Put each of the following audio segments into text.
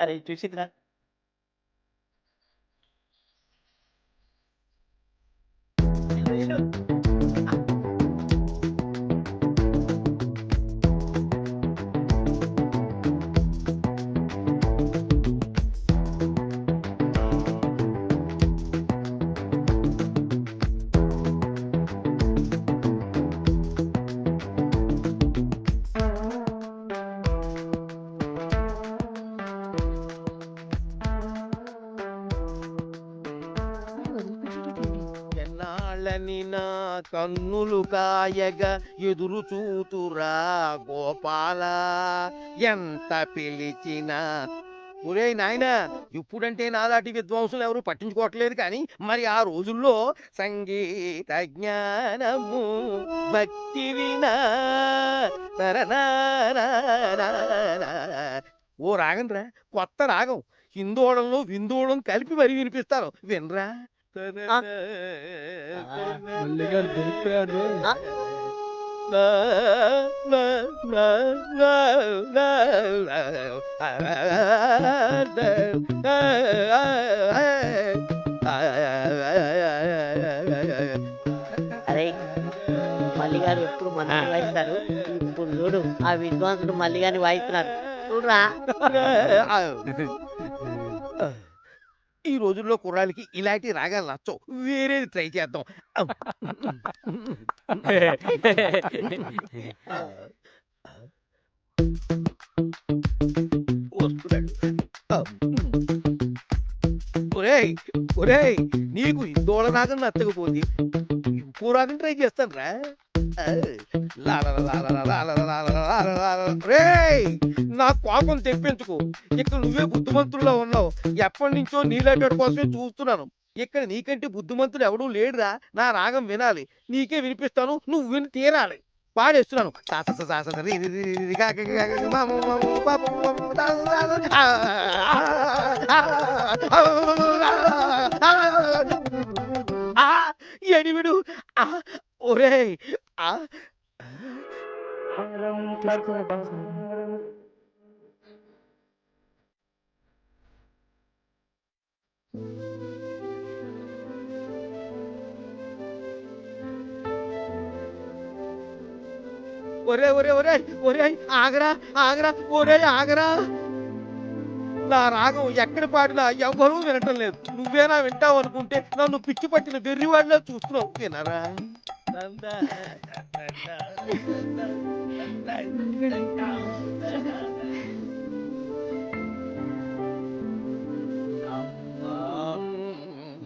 అరే చూసిందిరా ఎన్నాళ్ళని కన్నులు కాయగా ఎదురు చూతురా గోపాల. ఎంత పిలిచినా? ఒరే నాయనా ఇప్పుడంటే నాలాంటి విద్వాంసులు ఎవరు పట్టించుకోవట్లేదు కానీ మరి ఆ రోజుల్లో సంగీత జ్ఞానము భక్తి వినా ఓ రాగం రా కొత్త రాగం. హిందోళంలో విందోళం కలిపి మరి వినిపిస్తారు. వినరా? మల్లిగారు దొరికిపోయాడు. నా, నా, నా, నా, నా, అరే మల్లిగారు ఎప్పుడు మంచి వాయిస్తారు ఇప్పుడు చూడు ఆ విద్వాంసుడు మల్లిగాని వాయిస్తున్నారు చూడరా ఈ రోజుల్లో కుర్రాళ్ళకి ఇలాంటి రాగాలు నచ్చవు వేరేది ట్రై చేద్దాం వస్తున్నాడు ఒరేయ్ ఒరేయ్ నీకు ఇందోళ రాగం నచ్చకపోతే ఇంకో రాగం ట్రై చేస్తాను రా రేయ్ నా కోపం తెప్పించుకో. ఇక్కడ నువ్వే బుద్ధిమంతుల్లో ఉన్నావు. ఎప్పటి నుంచో నీలాంటి కోసమే చూస్తున్నాను. ఇక్కడ నీకంటే బుద్ధిమంతుడు ఎవడూ లేడురా. నా రాగం వినాలి. నీకే వినిపిస్తాను. నువ్వు విని తీరాలి. పాడేస్తున్నాను. సా సా ఒరే ఒరే ఒరే ఒరే ఆగరా ఆగరా ఒరే ఆగరా. నా రాగం ఎక్కడ పాడినా ఎవ్వరూ వినటం లేదు. నువ్వేనా వింటావు అనుకుంటే నన్ను పిచ్చి పట్టిన వెర్రివాడిలో చూస్తున్నావు. వినరా? నందా,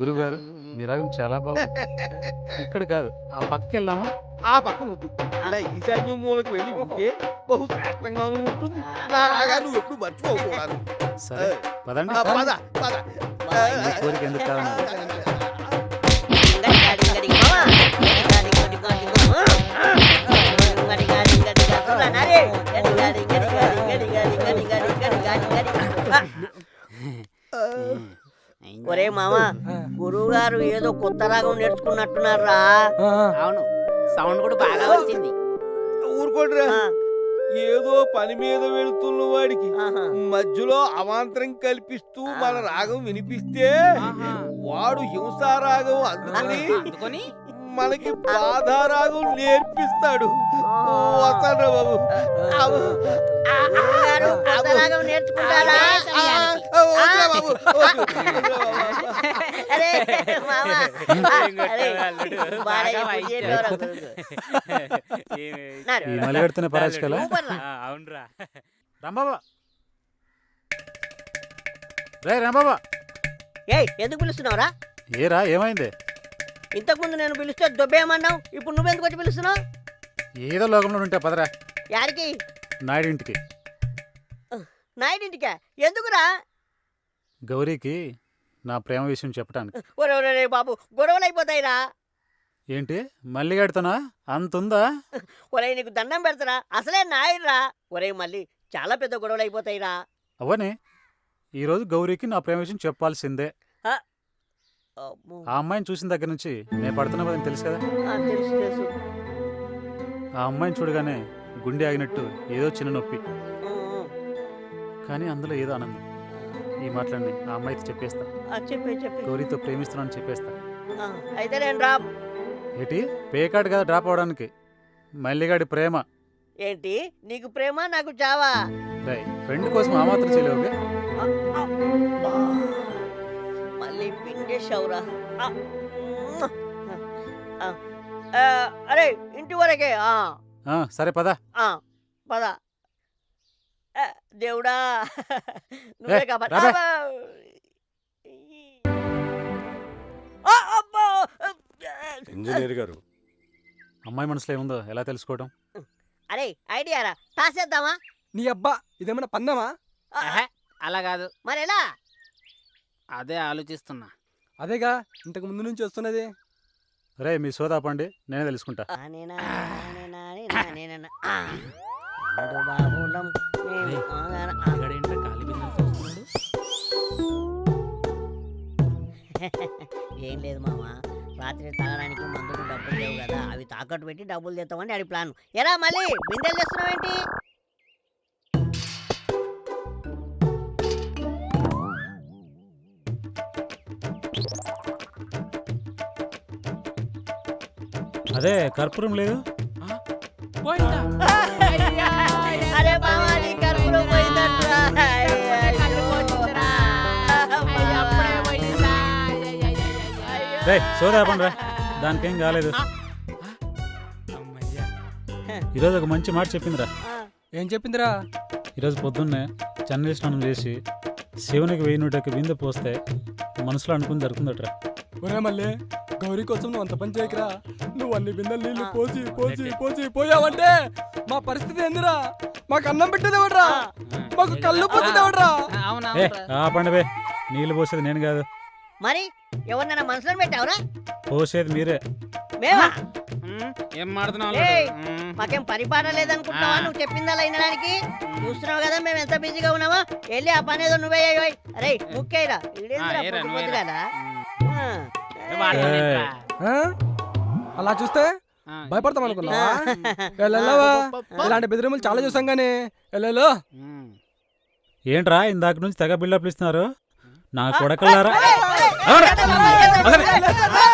గురుగారు మీ రాగం చాలా బాగుంది. ఇక్కడ కాదు ఆ పక్కకి వెళ్దామా? ఆ ఇలా ఈశాన్యం మూలకు వెళ్ళి ఉంటే బహు శ్రేష్టంగా ఉంటుంది నువ్వు ఎప్పుడు మర్చిపోకూడదు. సరే పదండి. పద పద. కోరిక ఎందుకు కాదన్నారు ఒరే మామ గురువు గారు ఏదో కొత్త రాగం నేర్చుకున్నట్టున్నారా? అవును సౌండ్ కూడా బాగా వచ్చింది. ఊరుకోడ్రా. ఏదో పని మీద వెళుతున్న వాడికి. మధ్యలో అవాంతరం కల్పిస్తూ మన రాగం వినిపిస్తే. వాడు హింసారాగం అందుకని అందుకొని? మనకి బాధారాగం నేర్పిస్తాడు. బాబు. నేర్చుకుంటారా? బాబు. అరే మామ అరే బాగా బాగా చేసేవారు ఈ మలిగడుతున్న రా. అవునరా. రాంబాబా. రే రాంబాబా. ఏయ్ ఎందుకు పిలుస్తున్నావురా? ఏరా ఏమైంది? ఇంతకుముందు నేను పిలిస్తే దొబ్బేయమన్నావు ఇప్పుడు నువ్వెందుకు వచ్చి పిలుస్తున్నావు? ఏదో లోకంలో ఉంటే పదరా. యాడికి? నాయుడింటికి. నాయుడింటికా? ఎందుకురా? గౌరీకి నా ప్రేమ విషయం చెప్పడానికి ఒరే ఒరే ఒరే బాబు గొడవలు అయిపోతాయిరా ఏంటి మల్లిగడుతున్నా అంతుందా ఒరే నీకు దండం పెడతారా? అసలే నాయుడురా. ఒరే మళ్ళీ చాలా పెద్ద గొడవలు అయిపోతాయిరా అవని ఈరోజు గౌరీకి నా ప్రేమ విషయం చెప్పాల్సిందే. అమ్మో. ఆ అమ్మాయిని చూసిన దగ్గర నుంచి నేను పడుతున్నా కదని తెలుసు కదా? ఆ, తెలుసు తెలుసు. ఆ అమ్మాయిని చూడగానే గుండె ఆగినట్టు ఏదో చిన్న నొప్పి. ఉమ్, ఉమ్. కానీ అందులో ఏదో ఆనందం. ఈ మాటలన్నీ ఆ అమ్మాయితో చెప్పేస్తా. ఆ, చెప్పే చెప్పే. గౌరీతో ప్రేమిస్తున్నాను చెప్పేస్తా. అయితే నేను రా. ఏంటి? పే కార్డ్ కదా డ్రాప్ అవడానికి మల్లిగాడి ప్రేమ. ఏంటి? నీకు ప్రేమ నాకు చావా రై ఫ్రెండ్ కోసం ఆ మాత్రం బా. మళ్ళీ పిండేశావురా. అరే ఇంటి వరకే సరే పద. పద. దేవుడా నువ్వే కాబట్టి. ఇంజనీర్ గారు. అమ్మాయి మనసులో ఏముందో ఎలా తెలుసుకోవడం అరే ఐడియా రా. తాసేద్దామా నీ అబ్బా ఇదేమైనా పందమా? ఆ, అలా కాదు. మరి ఎలా అదే ఆలోచిస్తున్నా. అదేగా ఇంతకు ముందు నుంచి వస్తున్నది. రే మీ సోదాపండి నేనే తెలుసుకుంటా. నానేనా, నానేనా, నానేనా, బాబులం, ఖాళీ బిందెలు చూస్తున్నాడు? ఏం లేదు మామ. రాత్రి తాగడానికి మందుకు డబ్బులు లేవు కదా. అవి తాకట్టు పెట్టి డబ్బులు తెస్తామని అడి ప్లాన్. ఎరా మళ్ళీ బిందెలు తెస్తున్నావు ఏంటి? అదే కర్పూరం లేదు? పోయిందా? రే సోదాపండి రా దానికేం కాలేదు. అమ్మయ్యా. ఈరోజు ఒక మంచి మాట చెప్పిందిరా. ఏం చెప్పిందిరా? ఈరోజు పొద్దున్నే చన్నీళ్ళ స్నానం చేసి శివునికి వెయ్యి నూటకి బిందె పోస్తే మనసులో అనుకుని జరుగుతుందట్రా ఒరే మళ్ళీ గౌరీ కోసం నువ్వు అంత పని చేయకరా. నువ్వు అన్ని బిందెలు నీళ్ళు ఆ. పోసి పోసి పోసి పోయావంటే మా పరిస్థితి ఎందురా మాకు అన్నం పెట్టేది ఎవడ్రా? మాకు కళ్ళు పోసేది ఎవడ్రా? అవునా ఏ ఆ పండవే నీళ్ళు పోసేది నేను కాదు. మరి ఎవరినైనా మనసులో పెట్టావురా? పోసేది మీరే. మేమా? ఏం మాడుతున్నావు ఏయ్, మాకేం పరిపాలన లేదనుకుంటున్నావా? నువ్వు చెప్పిందలా వినడానికి చూస్తున్నావు కదా మేము ఎంత బిజీగా ఉన్నామో? వెళ్ళి ఆ పని ఏదో నువ్వే చేయబోయ్. అరే ముక్కేరా. కదా? అలా చూస్తే భయపడతాం అనుకున్నావా వెళ్ళవా ఇలాంటి బెదిరింపులు చాలా చూసాం గానీ వెళ్ళలో ఏంట్రా ఇందాక నుంచి తెగ బిల్డప్లు ఇస్తున్నారు? నా కొడకల్లారా ఎవరా? వదలండి.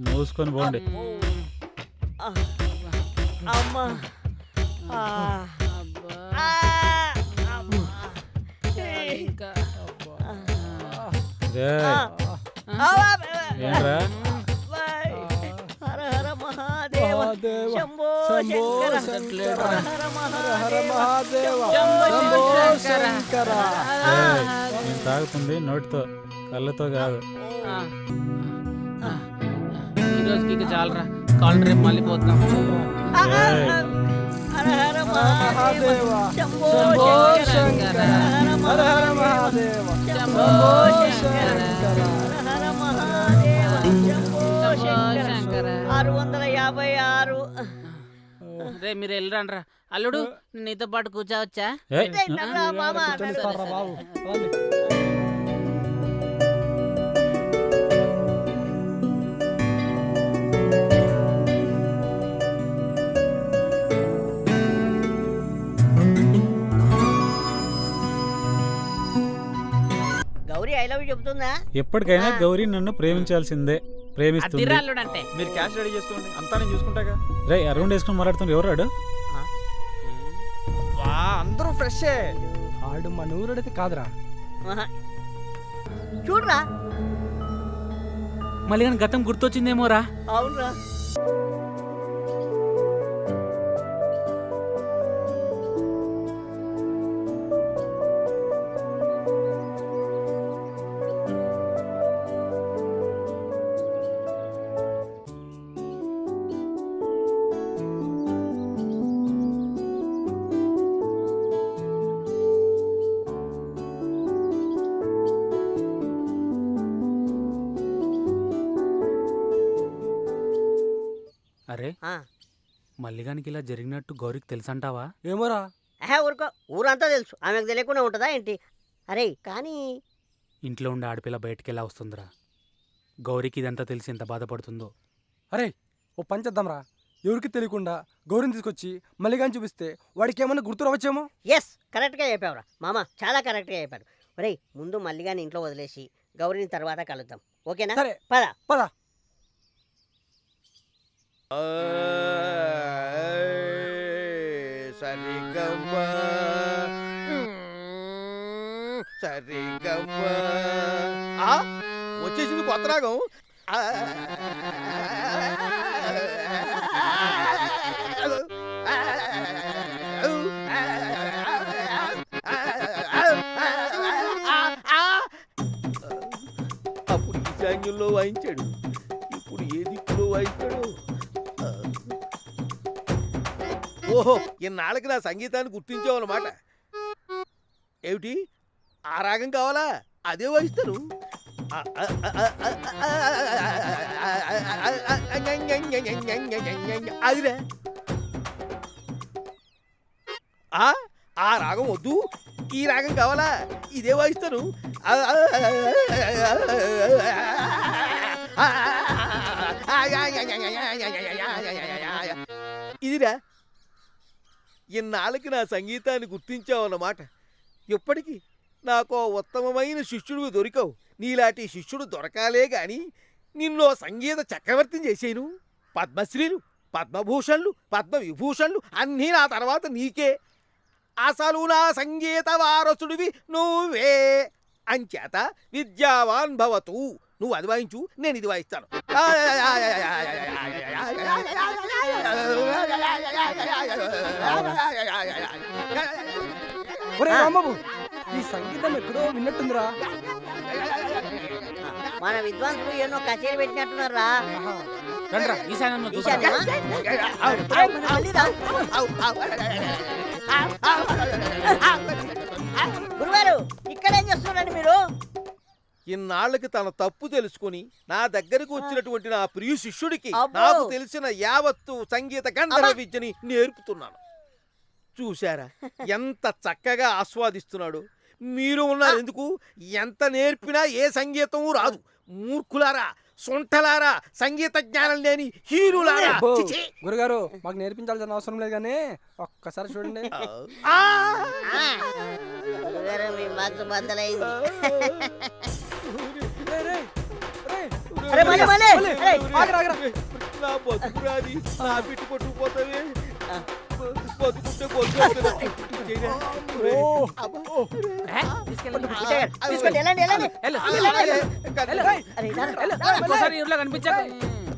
మూసుకొని పోండి. అమ్మా. ఏంట్రా. శంభో శంకర. హర హర మహాదేవ. శంభో శంకర. తాగుతుంది నోటితో కళ్ళతో కాదు. ఈ రోజుకి ఇక చాలరా. కాల్ రేపు మళ్ళీ పోతాం. ఆరు వందల యాభై ఆరు రే మీరు వెళ్ళరండ్రా. అల్లుడు నీతో పాటు కూర్చోవచ్చా? చెప్తుందా? ఎప్పటికైనా గౌరీ నన్ను ప్రేమించాల్సిందే ప్రేమిస్తుంది. అంటే. మీరు క్యాష్ రెడీ చేసుకోండి అంతా నేను చూసుకుంటాగా? రే అరౌండ్ వేసుకొని మాట్లాడుతుంది ఎవరాడు వా అందరూ ఫ్రెషే. ఆడు మన ఊరడైతే కాదురా. చూడురా. మళ్ళీ గతం గుర్తొచ్చిందేమోరా? అవునురా. మల్లిగానికి ఇలా జరిగినట్టు గౌరికి తెలుసంటావా? ఏమోరా. ఊరుకో. ఊరంతా తెలుసు. ఆమెకు తెలియకుండా ఉంటుందా ఏంటి? అరే కానీ ఇంట్లో ఉండే ఆడపిల్ల బయటికి ఎలా వస్తుందిరా? గౌరికి ఇదంతా తెలిసి ఎంత బాధపడుతుందో. అరే ఓ పని చేద్దాంరా. ఎవరికి తెలియకుండా గౌరిని తీసుకొచ్చి మల్లిగాని చూపిస్తే వాడికి ఏమన్నా గుర్తు రావచ్చేమో? ఎస్ కరెక్ట్గా చెప్పావురా. మామ చాలా కరెక్ట్గా చెప్పారు ఒరే ముందు మల్లిగాని ఇంట్లో వదిలేసి గౌరిని తర్వాత కలుద్దాం. ఓకేనా? సరే. పద. పద. సరిగమ్మ సరిగమ్మ hmm, ఆ, వచ్చేసింది కొత్త రాగం. ఆ, అప్పుడు ఈశాన్యంలో వాయించాడు. ఇప్పుడు ఏ దిక్కులో వాయిస్తాడు ఓహో ఇన్నాళ్ళకి నా సంగీతాన్ని గుర్తించావన్నమాట ఏమిటి ఆ రాగం కావాలా అదే వాయిస్తారు అదిరా ఆ ఆ రాగం వద్దు ఈ రాగం కావాలా ఇదే వాయిస్తాను ఇదిరా ఇన్నాళ్ళకి నా సంగీతాన్ని గుర్తించావన్నమాట. ఇప్పటికీ నాకు ఉత్తమమైన శిష్యుడు దొరికావు. నీలాంటి శిష్యుడు దొరకాలే గాని నిన్నో సంగీత చక్రవర్తిని చేసేను. పద్మశ్రీలు పద్మభూషణ్లు పద్మ విభూషణులు అన్నీ నా తర్వాత నీకే. అసలు నా సంగీత వారసుడివి నువ్వే అంచేత విద్యావాన్ భవతు. నువ్వు అది వాయించు నేను ఇది వాయిస్తాను ఈ సంగీతం ఎక్కడో విన్నట్టుందిరా మన విద్వాంసులు ఎన్నో కచేరీ పెట్టినట్టున్నారా ఆహా. రండ్రా ఈశాన్యంలో చూద్దాం. ఈశాన్యమా? మళ్ళీ రా. గురుగారు ఇక్కడేం చేస్తున్నారండి మీరు ఇన్నాళ్ళకి తన తప్పు తెలుసుకుని నా దగ్గరకు వచ్చినటువంటి నా ప్రియ శిష్యుడికి. నాకు తెలిసిన యావత్తు సంగీత గంధర్వ. విద్యని నేర్పుతున్నాను చూశారా ఎంత చక్కగా ఆస్వాదిస్తున్నాడు మీరు ఉన్నారు ఎందుకు ఎంత నేర్పినా ఏ సంగీతం రాదు మూర్ఖులారా సొంటలారా సంగీత జ్ఞానం లేని హీరులారా. గురుగారు మాకు నేర్పించాల్సిన అవసరం లేదు కానీ ఒక్కసారి చూడండి ఆ! ఆ. గురుగారు మీ మత్తు బద్దలైంది. అరే మళ్ళీ మళ్ళీ అరే, ఆగరా, ఆగరా. నా బతుకురాది నా బిట్టు పట్టుకుపోతావే ఆ. బతుకుంటే బతుకు ఓ. ఏ? తీసుకెళ్ళండి. తీసుకోండి వెళ్ళండి వెళ్ళండి వెళ్ళు. వెళ్ళండి. కన్నడ. అరే, రా, రా, ఇంకోసారి ఇంట్లో కనిపించాక